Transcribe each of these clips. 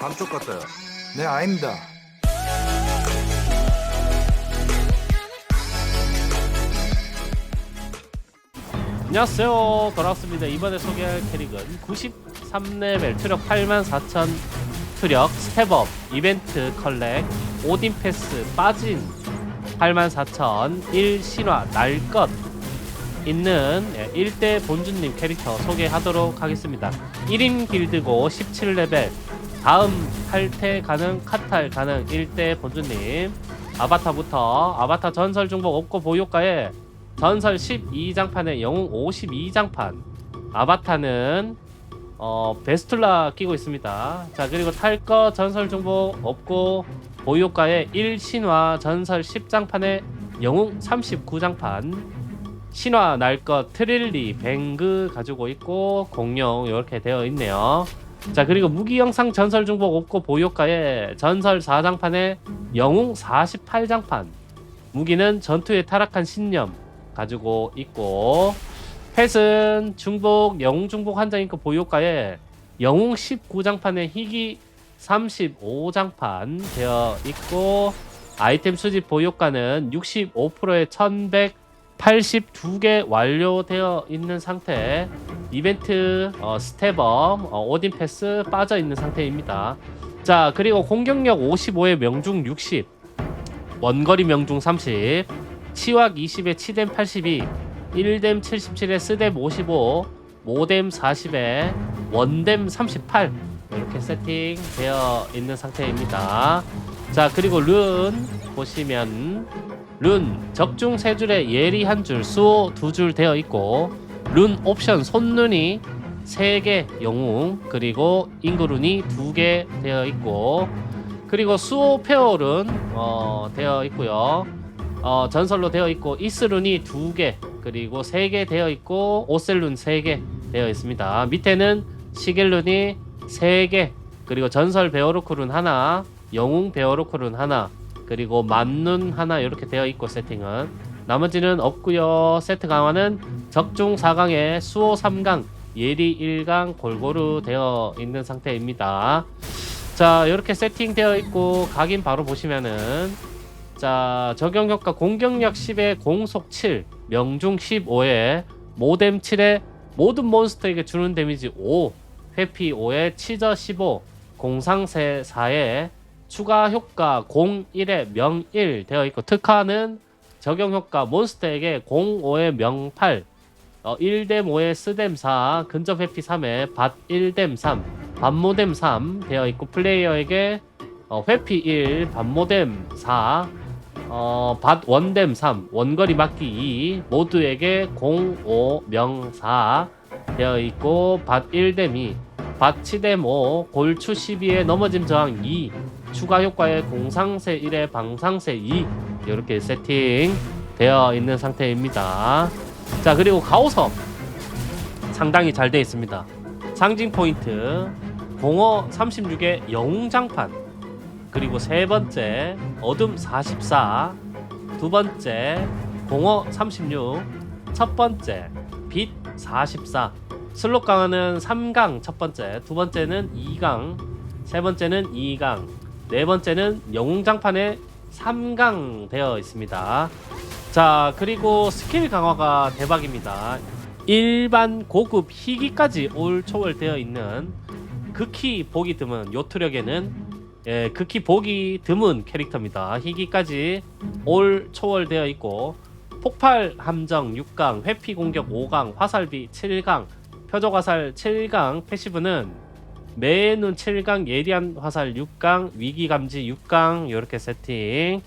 감쪽 같아요. 네, 아닙니다. 안녕하세요 돌아왔습니다 이번에 소개할 캐릭은 93레벨 투력 84,000 투력 스텝업 이벤트 컬렉 오딘 패스 빠진 84,000 1 신화 날 것 있는 1대 본주님 캐릭터 소개하도록 하겠습니다 1인 길드고 17레벨 다음 탈퇴 가능 카탈 가능. 1대 본주님. 아바타부터 아바타 전설 중복 없고 보유가에 전설 12장판에 영웅 52장판. 아바타는 어 베스툴라 끼고 있습니다. 자 그리고 탈거 전설 중복 없고 보유가에 1신화 전설 10장판에 영웅 39장판. 신화 날것 트릴리 뱅그 가지고 있고 공룡 이렇게 되어 있네요 자 그리고 무기 영상 전설 중복 없고 보유가에 전설 4장판에 영웅 48장판. 무기는 전투에 타락한 신념 가지고 있고 펫은 중복 영웅 중복 한 장 있고 보유가에 영웅 19장판에 희귀 35장판 되어 있고 아이템 수집 보유가는 65%에 1182개 완료되어 있는 상태 이벤트 어, 스텝업 어, 오딘 패스 빠져 있는 상태입니다. 자 그리고 공격력 55에 명중 60 원거리 명중 30 치확 20에 치댐 82 1댐 77에 스댐 55 모댐 40에 원댐 38 이렇게 세팅되어 있는 상태입니다. 자 그리고 룬 보시면 룬 적중 3줄에 예리 1줄 수호 2줄 되어 있고 룬 옵션 손눈이 3개 영웅 그리고 인구룬이 2개 되어 있고 그리고 수호 페어룬 어, 되어 있고요. 어, 전설로 되어 있고 이스룬이 2개 그리고 3개 되어 있고 오셀룬 3개 되어 있습니다. 밑에는 시겔룬이 3개 그리고 전설 베어로크룬 하나 영웅 베어로크룬 하나 그리고 만눈 하나 이렇게 되어 있고 세팅은 나머지는 없고요. 세트 강화는 적중 4강에 수호 3강 예리 1강 골고루 되어 있는 상태입니다. 자 이렇게 세팅되어 있고 각인 바로 보시면은 자 적용 효과 공격력 10에 공속 7 명중 15에 모뎀 7에 모든 몬스터에게 주는 데미지 5 회피 5에 치저 15 공상세 4에 추가 효과 01에 명 1 되어 있고 특화는 적용 효과 몬스터에게 05에 명8 어, 1뎀 5에 스뎀 4 근접 회피 3에 밭 1뎀 3 반모뎀 3 되어 있고 플레이어에게 어, 회피 1 반모뎀 4 어, 밭 원뎀 3 원거리 막기 2 모두에게 05 명 4 되어 있고 밭 1뎀 2밭 7뎀 5 골추 12에 넘어짐 저항 2 추가 효과에 공상세 1에 방상세 2 이렇게 세팅 되어 있는 상태입니다. 자 그리고 가오석 상당히 잘 되어 있습니다. 상징 포인트 공어 36의 영웅장판 그리고 세 번째 어둠 44 두 번째 공어 36첫 번째 빛 44 슬롯 강화는 3강 첫 번째 두 번째는 2강 세 번째는 2강 네 번째는 영웅장판에 3강 되어 있습니다. 자 그리고 스킬 강화가 대박입니다. 일반 고급 희귀까지 올 초월되어 있는 극히 보기 드문 요투력에는 예, 극히 보기 드문 캐릭터입니다. 희귀까지 올 초월되어 있고 폭발 함정 6강 회피 공격 5강 화살비 7강 표적 화살 7강 패시브는 매눈 7강 예리한 화살 6강 위기 감지 6강 이렇게 세팅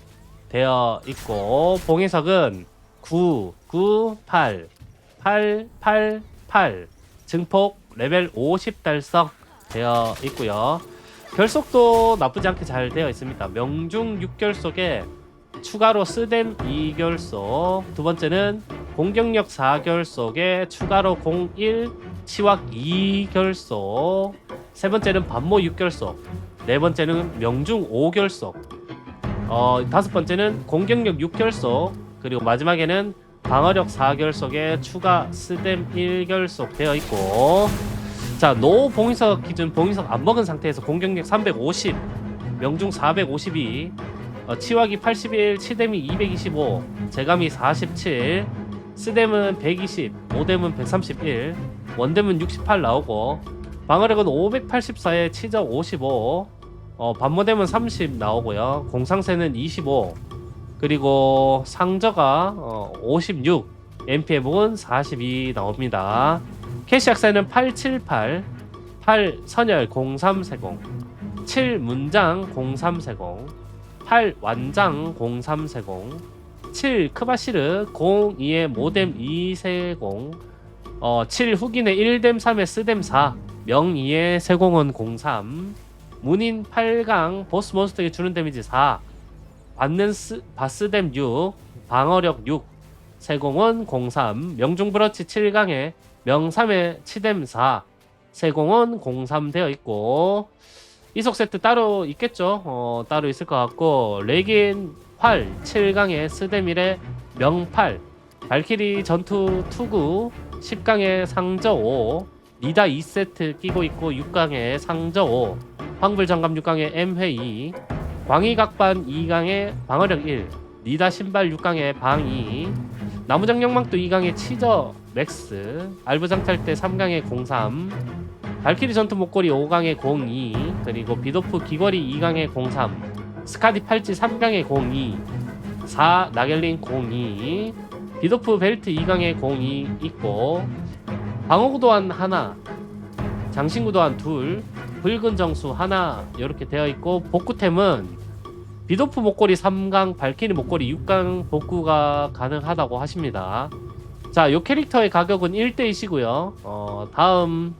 되어 있고 봉해석은 9 9 8 8 8 8 증폭 레벨 50 달성 되어 있고요. 결속도 나쁘지 않게 잘 되어 있습니다. 명중 6결속에 추가로 스뎀 2결속. 두 번째는 공격력 4결속에 추가로 01 치확 2결속 세 번째는 반모 6결속 네 번째는 명중 5결속 어 다섯 번째는 공격력 6결속 그리고 마지막에는 방어력 4결속에 추가 스뎀 1결속 되어 있고. 자, 노 봉인석 기준 봉인석 안 먹은 상태에서 공격력 350, 명중 452, 어, 치화기 81, 치뎀이 225, 재감이 47, 스뎀은 120, 오뎀은 131, 원뎀은 68 나오고 방어력은 584에 치적 55, 어, 반모뎀은 30 나오고요. 공상세는 25, 그리고 상저가 어, 56, MP 회복은 42 나옵니다. 캐시 약세는 878, 8 선열 0340, 7 문장 0340, 8 완장 0340, 7 크바시르 02의 모뎀 230, 어, 7 후긴의 1뎀 3의 스뎀 4, 명 2의 세공원 03, 문인 8강 보스 몬스터에게 주는 데미지 4, 받는 스, 바스뎀 6, 방어력 6, 세공원 03, 명중 브러치 7강에 명 3에 치뎀 4, 세공원 03 되어 있고 이석 세트 따로 있겠죠? 어, 따로 있을 것 같고 레긴 8, 7강에 스뎀 1에 명 8, 발키리 전투 투구 10강에 상저 5, 리다 2세트 끼고 있고 6강에 상저 5, 황불 장갑 6강에 M회 2, 광희 각반 2강에 방어력 1, 리다 신발 6강에 방 2, 나무장령망도 2강에 치저 맥스, 알부장 탈때 3강에 03, 발키리 전투 목걸이 5강에 02, 그리고 비도프 귀걸이 2강에 03, 스카디 팔찌 3강에 02, 4 나겔린 02, 비도프 벨트 2강에 02 있고 방어구도한 하나, 장신구도한 둘, 붉은 정수 하나 이렇게 되어 있고 복구템은 비도프 목걸이 3강, 발키리 목걸이 6강 복구가 가능하다고 하십니다. 자, 요 캐릭터의 가격은 1대1이고요. 어, 다음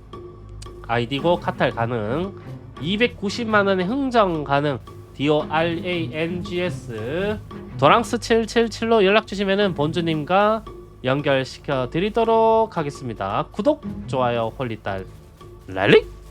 아이디고 카탈 가능. 290만 원의 흥정 가능. 디오 RANGS 도랑스 777로 연락 주시면은 본주님과 연결시켜 드리도록 하겠습니다. 구독, 좋아요, 홀리딸, 랄릭!